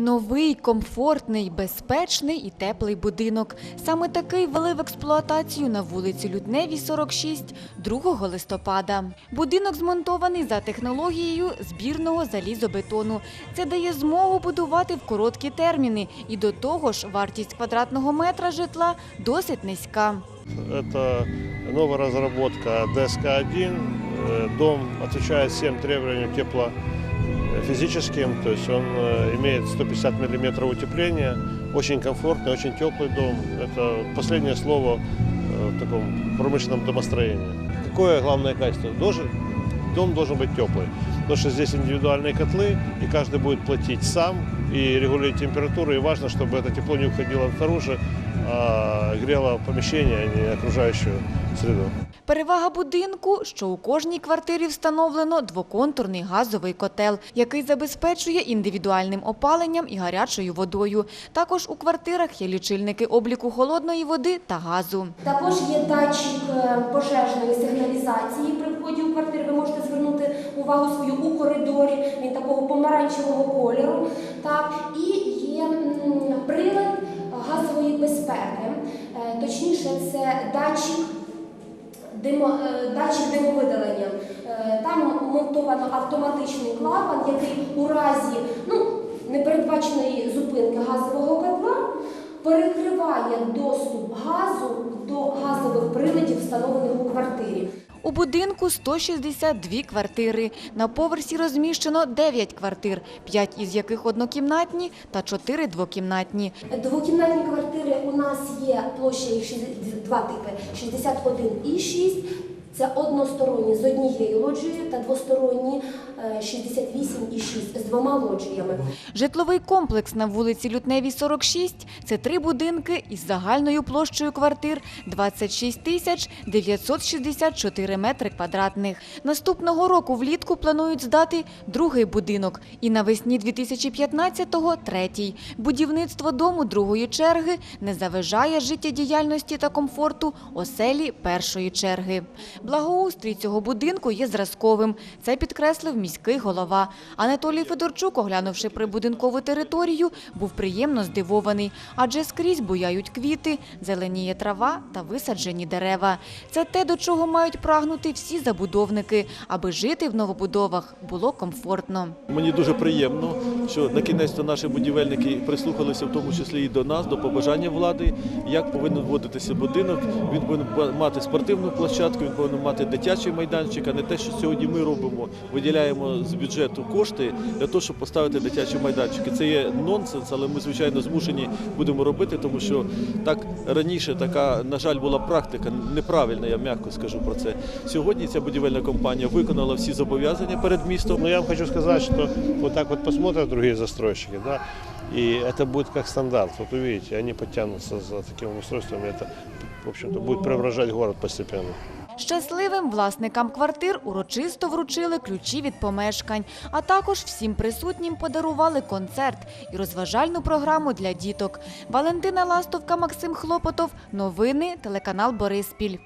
Новий, комфортний, безпечний і теплий будинок. Саме такий ввели в експлуатацію на вулиці Лютневій, 46, 2 листопада. Будинок змонтований за технологією збірного залізобетону. Це дає змогу будувати в короткі терміни. І до того ж, вартість квадратного метра житла досить низька. Это новая разработка ДСК-1. Э, Дом отвечает всем требованиям теплофизическим, то есть он э, имеет 150 мм утепления, очень комфортный, очень теплый дом. Это последнее слово э, в таком промышленном домостроении. Какое главное качество? Должен, дом должен быть теплый, потому что здесь индивидуальные котлы, и каждый будет платить сам и регулировать температуру. И важно, чтобы это тепло не уходило снаружи, а грело помещение, а не окружающую среду. Перевага будинку, що у кожній квартирі встановлено двоконтурний газовий котел, який забезпечує індивідуальним опаленням і гарячою водою. Також у квартирах є лічильники обліку холодної води та газу. Також є датчик е, пожежної сигналізації при вході у квартиру. Ви можете звернути увагу свою у коридорі. Він такого помаранчевого кольору. Точніше, це датчик. Димо, е, датчик димовидалення. Е, Там монтовано автоматичний клапан, який у разі ну, непередбаченої зупинки газового котла перекриває доступ газу до газових приладів, встановлених у квартирі. У будинку 162 квартири. На поверсі розміщено 9 квартир, 5 із яких однокімнатні та 4 двокімнатні. Двокімнатні квартири у площа їх два типи 61 і 6. Це односторонні з однією лоджією та двосторонні е, 68 і 6 з двома лоджіями. Житловий комплекс на вулиці Лютневій, 46 – це три будинки із загальною площею квартир 26 тисяч 964 метри квадратних. Наступного року влітку планують здати другий будинок і навесні 2015-го – третій. Будівництво дому другої черги не заважає життєдіяльності та комфорту оселі першої черги. Благоустрій цього будинку є зразковим. Це підкреслив міський голова. Анатолій Федорчук, оглянувши прибудинкову територію, був приємно здивований, адже скрізь буяють квіти, зеленіє трава та висаджені дерева. Це те, до чого мають прагнути всі забудовники, аби жити в новобудовах було комфортно. Мені дуже приємно, що на кінець наші будівельники прислухалися в тому числі і до нас, до побажання влади, як повинен вводитися будинок. Він повинен мати спортивну площадку, він повинен мати дитячий майданчик, а не те, що сьогодні ми робимо. Виділяємо з бюджету кошти для того, щоб поставити дитячі майданчики. Це є нонсенс, але ми звичайно змушені будемо робити, тому що так раніше така, на жаль, була практика неправильна, я м'яко скажу про це. Сьогодні ця будівельна компанія виконала всі зобов'язання перед містом. Но я вам хочу сказать, что вот так вот посмотрят другие застройщики, да, и это будет как стандарт. Вот увидите, они подтянутся за таким устройством, и это, в общем-то, будет преображать город постепенно. Щасливим власникам квартир урочисто вручили ключі від помешкань, а також всім присутнім подарували концерт і розважальну програму для діток. Валентина Ластовка, Максим Хлопотов. Новини телеканал Бориспіль.